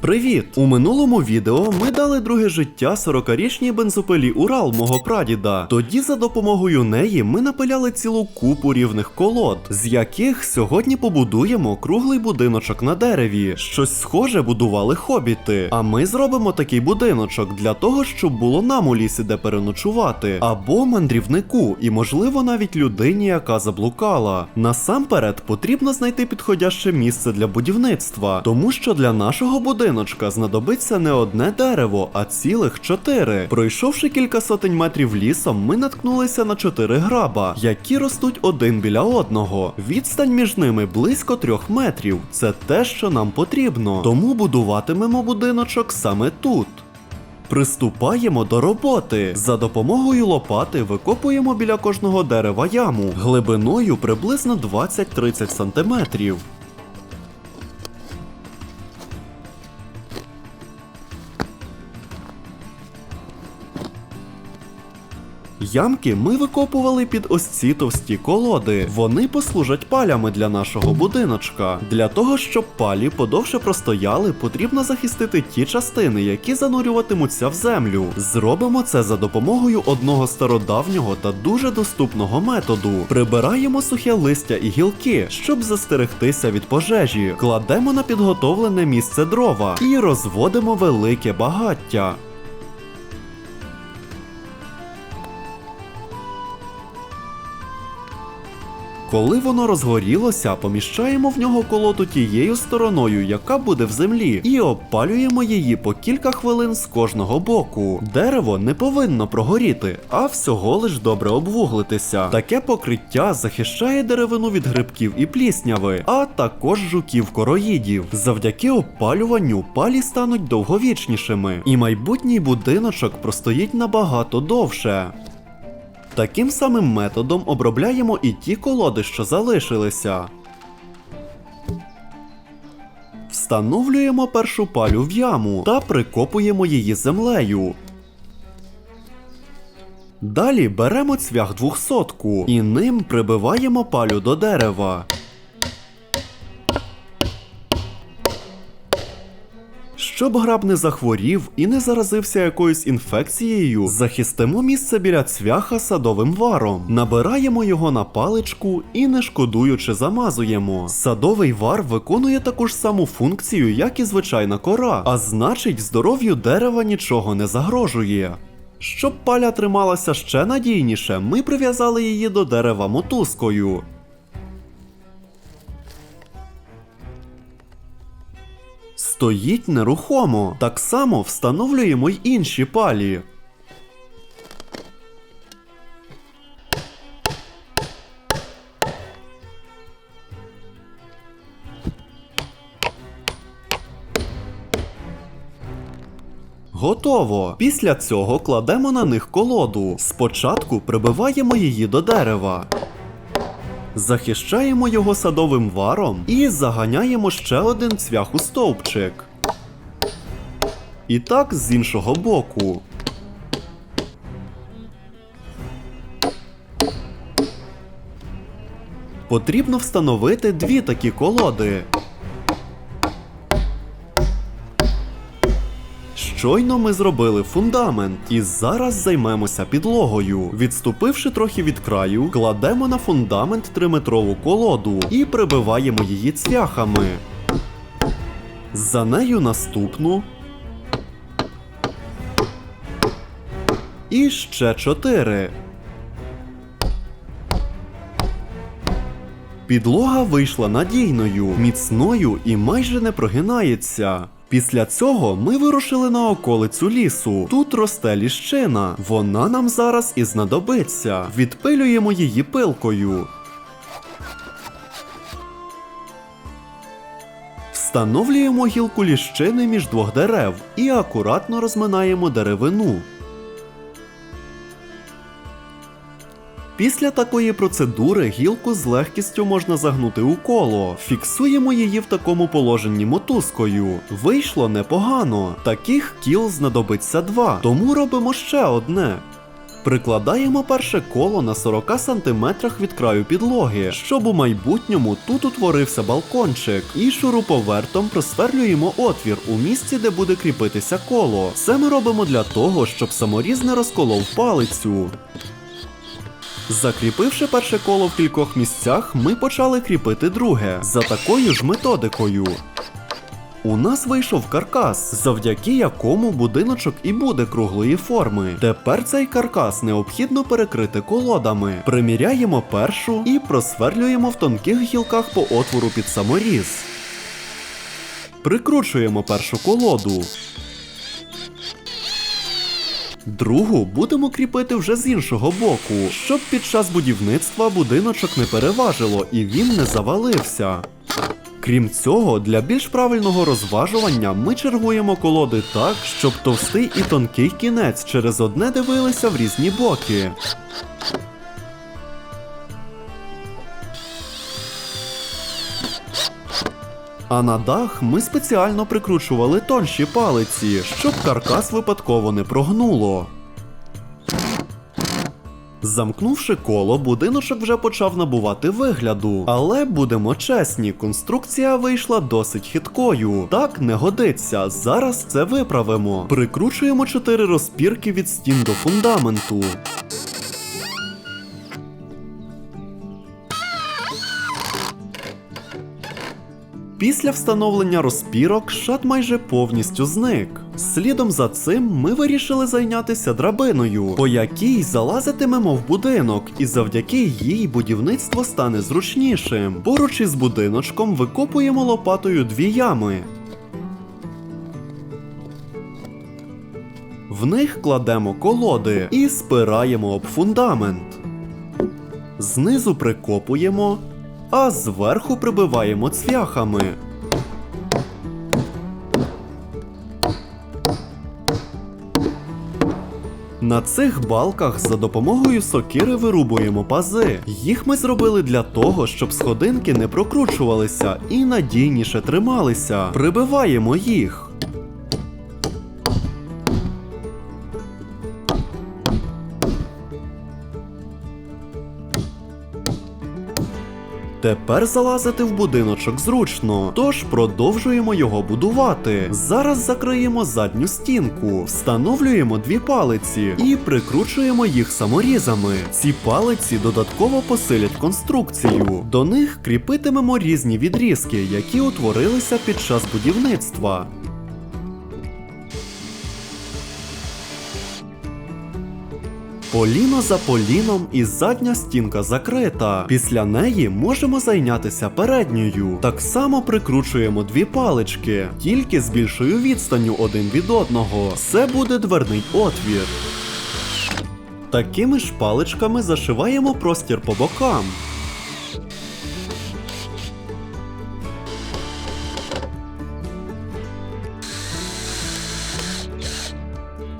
Привіт! У минулому відео ми дали друге життя 40-річній бензопилі Урал мого прадіда. Тоді за допомогою неї ми напиляли цілу купу рівних колод, з яких сьогодні побудуємо круглий будиночок на дереві. Щось схоже будували хобіти. А ми зробимо такий будиночок для того, щоб було нам у лісі де переночувати, або мандрівнику, і можливо навіть людині, яка заблукала. Насамперед потрібно знайти підходяще місце для будівництва, тому що для нашого будиночка знадобиться не одне дерево, а цілих чотири. Пройшовши кілька сотень метрів лісом, ми наткнулися на чотири граба, які ростуть один біля одного. Відстань між ними близько трьох метрів. Це те, що нам потрібно. Тому будуватимемо будиночок саме тут. Приступаємо до роботи. За допомогою лопати викопуємо біля кожного дерева яму глибиною приблизно 20-30 сантиметрів. Ямки ми викопували під ось ці товсті колоди. Вони послужать палями для нашого будиночка. Для того, щоб палі подовше простояли, потрібно захистити ті частини, які занурюватимуться в землю. Зробимо це за допомогою одного стародавнього та дуже доступного методу. Прибираємо сухе листя і гілки, щоб застерегтися від пожежі. Кладемо на підготовлене місце дрова і розводимо велике багаття. Коли воно розгорілося, поміщаємо в нього колоту тією стороною, яка буде в землі, і обпалюємо її по кілька хвилин з кожного боку. Дерево не повинно прогоріти, а всього лиш добре обвуглитися. Таке покриття захищає деревину від грибків і плісняви, а також жуків короїдів. Завдяки опалюванню палі стануть довговічнішими, і майбутній будиночок простоїть набагато довше. Таким самим методом обробляємо і ті колоди, що залишилися. Встановлюємо першу палю в яму та прикопуємо її землею. Далі беремо цвях двохсотку і ним прибиваємо палю до дерева. Щоб граб не захворів і не заразився якоюсь інфекцією, захистимо місце біля цвяха садовим варом, набираємо його на паличку і не шкодуючи замазуємо. Садовий вар виконує таку ж саму функцію, як і звичайна кора, а значить, здоров'ю дерева нічого не загрожує. Щоб паля трималася ще надійніше, ми прив'язали її до дерева мотузкою. Стоїть нерухомо. Так само встановлюємо й інші палі. Готово. Після цього кладемо на них колоду. Спочатку прибиваємо її до дерева. Захищаємо його садовим варом і заганяємо ще один цвях у стовпчик. І так з іншого боку. Потрібно встановити дві такі колоди. Щойно ми зробили фундамент і зараз займемося підлогою. Відступивши трохи від краю, кладемо на фундамент 3-метрову колоду і прибиваємо її цвяхами. За нею наступну. І ще чотири. Підлога вийшла надійною, міцною і майже не прогинається. Після цього ми вирушили на околицю лісу. Тут росте ліщина. Вона нам зараз і знадобиться. Відпилюємо її пилкою. Встановлюємо гілку ліщини між двох дерев і акуратно розминаємо деревину. Після такої процедури гілку з легкістю можна загнути у коло. Фіксуємо її в такому положенні мотузкою. Вийшло непогано. Таких кіл знадобиться два, тому робимо ще одне. Прикладаємо перше коло на 40 сантиметрах від краю підлоги, щоб у майбутньому тут утворився балкончик, і шуруповертом просверлюємо отвір у місці, де буде кріпитися коло. Це ми робимо для того, щоб саморіз не розколов палицю. Закріпивши перше коло в кількох місцях, ми почали кріпити друге за такою ж методикою. У нас вийшов каркас, завдяки якому будиночок і буде круглої форми. Тепер цей каркас необхідно перекрити колодами. Приміряємо першу і просверлюємо в тонких гілках по отвору під саморіз. Прикручуємо першу колоду. Другу будемо кріпити вже з іншого боку, щоб під час будівництва будиночок не переважило і він не завалився. Крім цього, для більш правильного розважування ми чергуємо колоди так, щоб товстий і тонкий кінець через одне дивилися в різні боки. А на дах ми спеціально прикручували тонші палиці, щоб каркас випадково не прогнуло. Замкнувши коло, будиночок вже почав набувати вигляду. Але будемо чесні, конструкція вийшла досить хиткою. Так не годиться. Зараз це виправимо. Прикручуємо 4 розпірки від стін до фундаменту. Після встановлення розпірок шат майже повністю зник. Слідом за цим ми вирішили зайнятися драбиною, по якій залазитимемо в будинок, і завдяки їй будівництво стане зручнішим. Поруч із будиночком викопуємо лопатою дві ями. В них кладемо колоди і спираємо об фундамент. Знизу прикопуємо, а зверху прибиваємо цвяхами. На цих балках за допомогою сокири вирубуємо пази. Їх ми зробили для того, щоб сходинки не прокручувалися і надійніше трималися. Прибиваємо їх. Тепер залазити в будиночок зручно, тож продовжуємо його будувати. Зараз закриємо задню стінку, встановлюємо дві палиці і прикручуємо їх саморізами. Ці палиці додатково посилять конструкцію. До них кріпитимемо різні відрізки, які утворилися під час будівництва. Поліно за поліном і задня стінка закрита. Після неї можемо зайнятися передньою. Так само прикручуємо дві палички, тільки з більшою відстанню один від одного. Це буде дверний отвір. Такими ж паличками зашиваємо простір по бокам.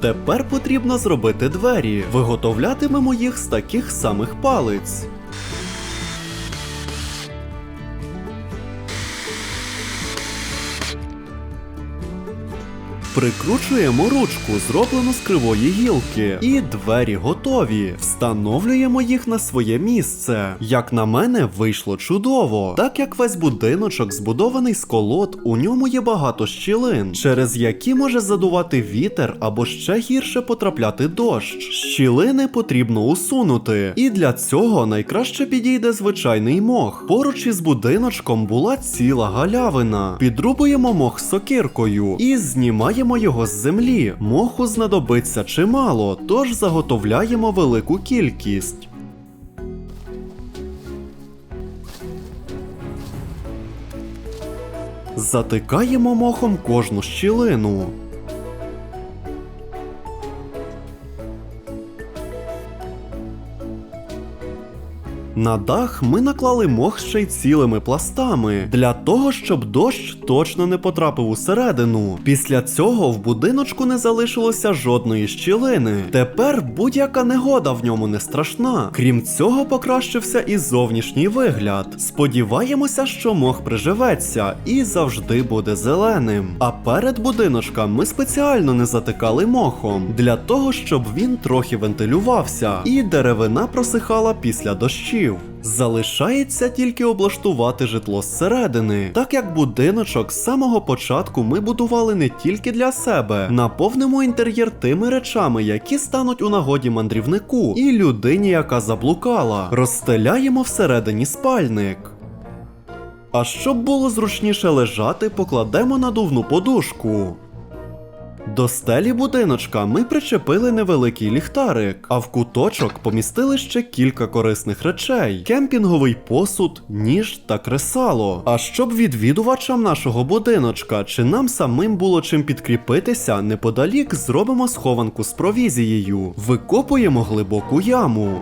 Тепер потрібно зробити двері. Виготовлятимемо їх з таких самих палиць. Прикручуємо ручку, зроблену з кривої гілки, і двері готові. Встановлюємо їх на своє місце. Як на мене, вийшло чудово. Так як весь будиночок збудований з колод, у ньому є багато щілин, через які може задувати вітер або ще гірше потрапляти дощ. Щілини потрібно усунути, і для цього найкраще підійде звичайний мох. Поруч із будиночком була ціла галявина. Підрубуємо мох сокиркою і знімаємо його з землі. Моху знадобиться чимало, тож заготовляємо велику кількість. Затикаємо мохом кожну щілину. На дах ми наклали мох ще й цілими пластами для того, щоб дощ точно не потрапив усередину. Після цього в будиночку не залишилося жодної щілини. Тепер будь-яка негода в ньому не страшна. Крім цього, покращився і зовнішній вигляд. Сподіваємося, що мох приживеться і завжди буде зеленим. А перед будиночком ми спеціально не затикали мохом для того, щоб він трохи вентилювався і деревина просихала після дощів. Залишається тільки облаштувати житло зсередини, так як будиночок з самого початку ми будували не тільки для себе, наповнимо інтер'єр тими речами, які стануть у нагоді мандрівнику і людині, яка заблукала. Розстеляємо всередині спальник. А щоб було зручніше лежати, покладемо надувну подушку. До стелі будиночка ми причепили невеликий ліхтарик, а в куточок помістили ще кілька корисних речей: кемпінговий посуд, ніж та кресало. А щоб відвідувачам нашого будиночка чи нам самим було чим підкріпитися, неподалік зробимо схованку з провізією, викопуємо глибоку яму.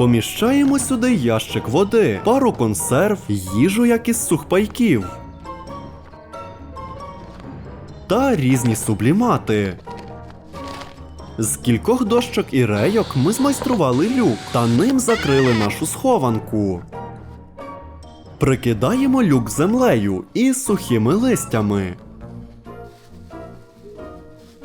Поміщаємо сюди ящик води, пару консерв, їжу як із сухпайків. Та різні сублімати. З кількох дощок і рейок ми змайстрували люк та ним закрили нашу схованку. Прикидаємо люк землею і сухими листями.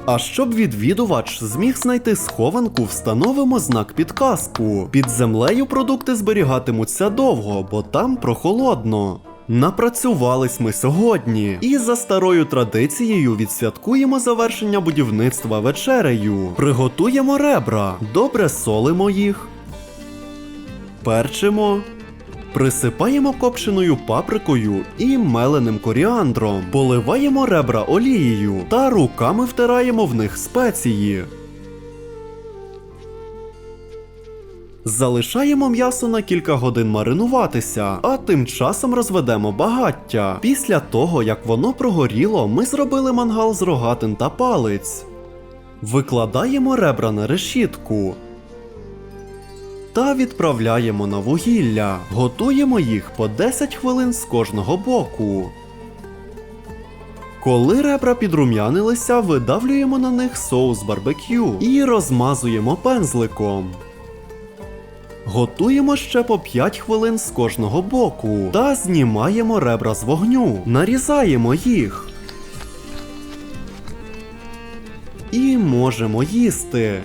А щоб відвідувач зміг знайти схованку, встановимо знак підказку. Під землею продукти зберігатимуться довго, бо там прохолодно. Напрацювались ми сьогодні, і за старою традицією відсвяткуємо завершення будівництва вечерею. Приготуємо ребра, добре солимо їх, перчимо. Присипаємо копченою паприкою і меленим коріандром, поливаємо ребра олією та руками втираємо в них спеції. Залишаємо м'ясо на кілька годин маринуватися, а тим часом розведемо багаття. Після того, як воно прогоріло, ми зробили мангал з рогатин та палиць. Викладаємо ребра на решітку та відправляємо на вугілля. Готуємо їх по 10 хвилин з кожного боку. Коли ребра підрум'янилися, видавлюємо на них соус барбекю і розмазуємо пензликом. Готуємо ще по 5 хвилин з кожного боку та знімаємо ребра з вогню. Нарізаємо їх. І можемо їсти.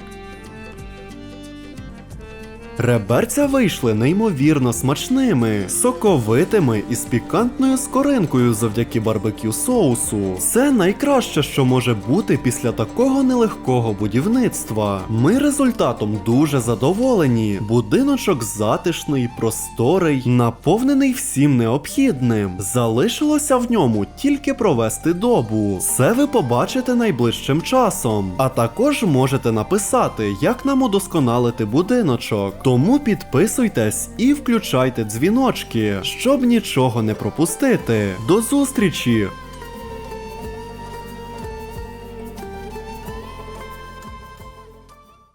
Реберця вийшли неймовірно смачними, соковитими і з пікантною скоринкою завдяки барбекю соусу. Це найкраще, що може бути після такого нелегкого будівництва. Ми результатом дуже задоволені. Будиночок затишний, просторий, наповнений всім необхідним. Залишилося в ньому тільки провести добу. Це ви побачите найближчим часом. А також можете написати, як нам удосконалити будиночок. Тому підписуйтесь і включайте дзвіночки, щоб нічого не пропустити. До зустрічі!